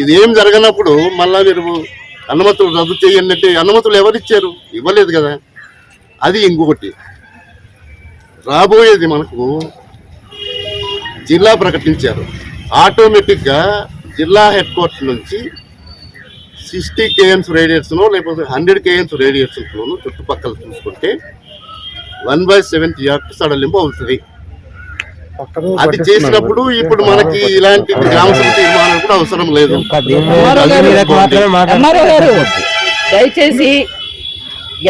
ఇది ఏం జరగనప్పుడు మళ్ళా మీరు అనుమతులు రద్దు చేయండి అంటే అనుమతులు ఎవరిచ్చారు? ఇవ్వలేదు కదా. అది ఇంకొకటి. రాబోయేది మనకు జిల్లా ప్రకటించారు. ఆటోమేటిక్గా జిల్లా హెడ్ క్వార్టర్ నుంచి సిక్స్టీ కేఎన్స్ రేడియట్స్ను లేకపోతే హండ్రెడ్ కేఎన్స్ రేడియట్స్లోను చుట్టుపక్కల చూసుకుంటే వన్ బై సెవెంత్ యార్డ్ సడలింపు అవుతుంది. అది చేసినప్పుడు ఇప్పుడు మనకి ఇలాంటి గ్రామ తీర్మానం కూడా అవసరం లేదు. దయచేసి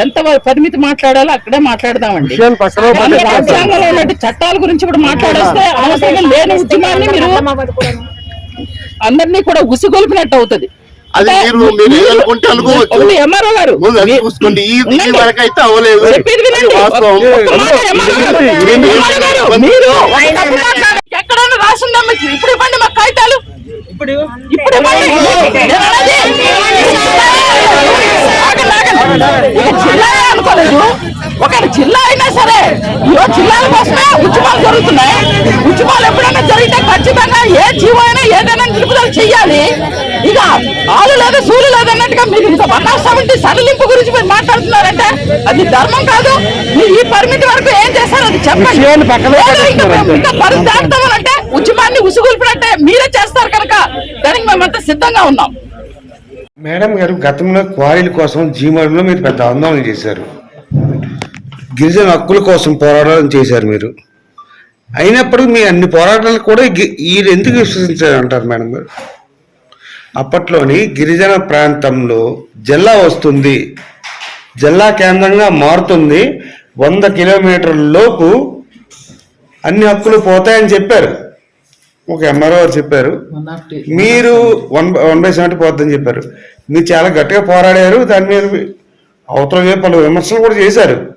ఎంత పరిమితి మాట్లాడాలో అక్కడే మాట్లాడదామండి. రాజ్యాంగంలో ఉన్నటువంటి చట్టాల గురించి కూడా మాట్లాడేస్తే అవసరం లేని ఉద్యమాన్ని మీరు అందరినీ కూడా ఉసిగొల్పినట్టు అవుతుంది. అది మీరు మీరు అనుకోవచ్చు. ముందు మీ- చూసుకోండి. ఈ. వరకు అయితే అవ్వలేదు. రాసిందా మీకు? ఇప్పుడు ఇవ్వండి కాగితాలు. ఇప్పుడు ఇప్పుడు జిల్లా అనుకోలేదు. ఒక జిల్లా అయినా సరే ఈ జిల్లాల కోసమే ఉద్యమాలు జరుగుతున్నాయి. ఉద్యమాలు ఎప్పుడైనా జరిగితే ఖచ్చితంగా ఏ జీవో అయినా చెయ్యాలి? ఇక ఆలు లేదు సూలు లేదు అన్నట్టుగా మీరు ఇంత వన్ ఆఫ్ సెవెంటీ సడలింపు గురించి మీరు మాట్లాడుతున్నారంటే అది ధర్మం కాదు. మీరు ఈ పరిమితి వరకు ఏం చేశారు అది చెప్పండి. ఇంకా పరిస్థితి దాటుతామనంటే ఉద్యమాన్ని ఉసుగుల్పినట్టే మీరే చేస్తారు కనుక దానికి మేమంతా సిద్ధంగా ఉన్నాం. మేడం గారు గతంలో క్వారీల కోసం జీమర్లో మీరు పెద్ద ఆందోళన చేశారు. గిరిజన హక్కుల కోసం పోరాటం చేశారు మీరు. అయినప్పుడు మీ అన్ని పోరాటాలు కూడా వీళ్ళు ఎందుకు విశ్వసించారు అంటారు మేడం గారు అప్పట్లోని గిరిజన ప్రాంతంలో జిల్లా వస్తుంది. జిల్లా కేంద్రంగా మారుతుంది. వంద కిలోమీటర్ల లోపు అన్ని హక్కులు పోతాయని చెప్పారు. ఒక ఎంఆర్ఓ గారు చెప్పారు. మీరు వన్ వన్ బై సెవెంటీ పోద్దని చెప్పారు. మీరు చాలా గట్టిగా పోరాడారు. దాని మీద అవతల పలు విమర్శలు కూడా చేశారు.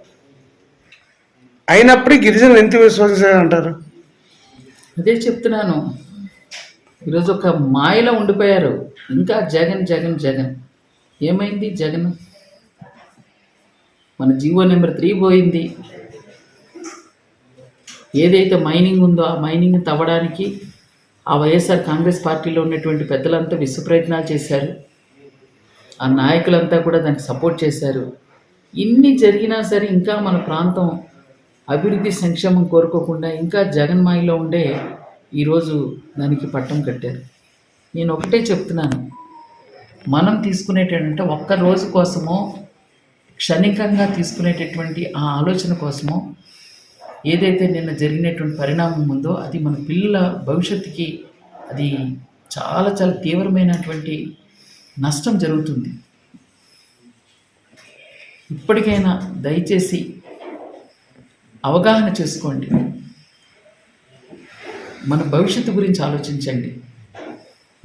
అయినప్పటికీ గిరిజనులు ఎంత విశ్వసించారు అంటారు అదే చెప్తున్నాను. ఈరోజు ఒక మాయలో ఉండిపోయారు. ఇంకా జగన్ జగన్ జగన్. ఏమైంది జగన్? మన జీవో నెంబర్ త్రీ పోయింది. ఏదైతే మైనింగ్ ఉందో ఆ మైనింగ్ తవ్వడానికి ఆ వైఎస్ఆర్ కాంగ్రెస్ పార్టీలో ఉన్నటువంటి పెద్దలంతా విశ్వ ప్రయత్నాలు చేశారు. ఆ నాయకులంతా కూడా దానికి సపోర్ట్ చేశారు. ఇన్ని జరిగినా సరే ఇంకా మన ప్రాంతం అభివృద్ధి సంక్షేమం కోరుకోకుండా ఇంకా జగన్మాయిలో ఉండే ఈరోజు దానికి పట్టం కట్టారు. నేను ఒకటే చెప్తున్నాను. మనం తీసుకునేటంటే ఒక్క రోజు కోసమో క్షణికంగా తీసుకునేటటువంటి ఆ ఆలోచన కోసమో ఏదైతే నిన్న జరిగినటువంటి పరిణామం ఉందో అది మన పిల్లల భవిష్యత్తుకి అది చాలా చాలా తీవ్రమైనటువంటి నష్టం జరుగుతుంది. ఇప్పటికైనా దయచేసి అవగాహన చేసుకోండి. మన భవిష్యత్తు గురించి ఆలోచించండి.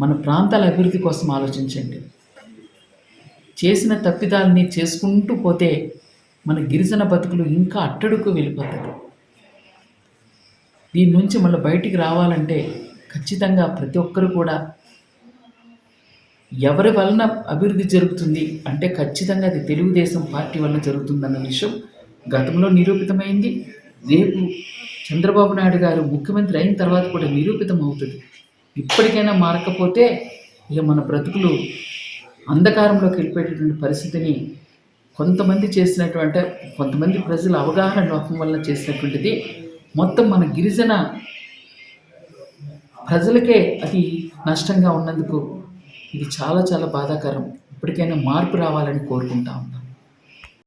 మన ప్రాంతాల అభివృద్ధి కోసం ఆలోచించండి. చేసిన తప్పిదాలని చేసుకుంటూ పోతే మన గిరిజన బతుకులు ఇంకా అట్టడుకు వెళ్ళిపోతాయి. దీని నుంచి మళ్ళీ బయటికి రావాలంటే ఖచ్చితంగా ప్రతి ఒక్కరు కూడా ఎవరి వలన అభివృద్ధి జరుగుతుంది అంటే ఖచ్చితంగా అది తెలుగుదేశం పార్టీ వలన జరుగుతుందన్న విషయం గతంలో నిరూపితమైంది. రేపు చంద్రబాబు నాయుడు గారు ముఖ్యమంత్రి అయిన తర్వాత కూడా నిరూపితం అవుతుంది. ఇప్పటికైనా మారకపోతే ఇక మన బ్రతుకులు అంధకారంలోకి వెళ్ళిపోయేటటువంటి పరిస్థితిని కొంతమంది చేసినటువంటి కొంతమంది ప్రజల అవగాహన లోపం వల్ల చేసినటువంటిది మొత్తం మన గిరిజన ప్రజలకే అది నష్టంగా ఉన్నందుకు ఇది చాలా చాలా బాధాకరం. ఇప్పటికైనా మార్పు రావాలని కోరుకుంటా ఉన్నాను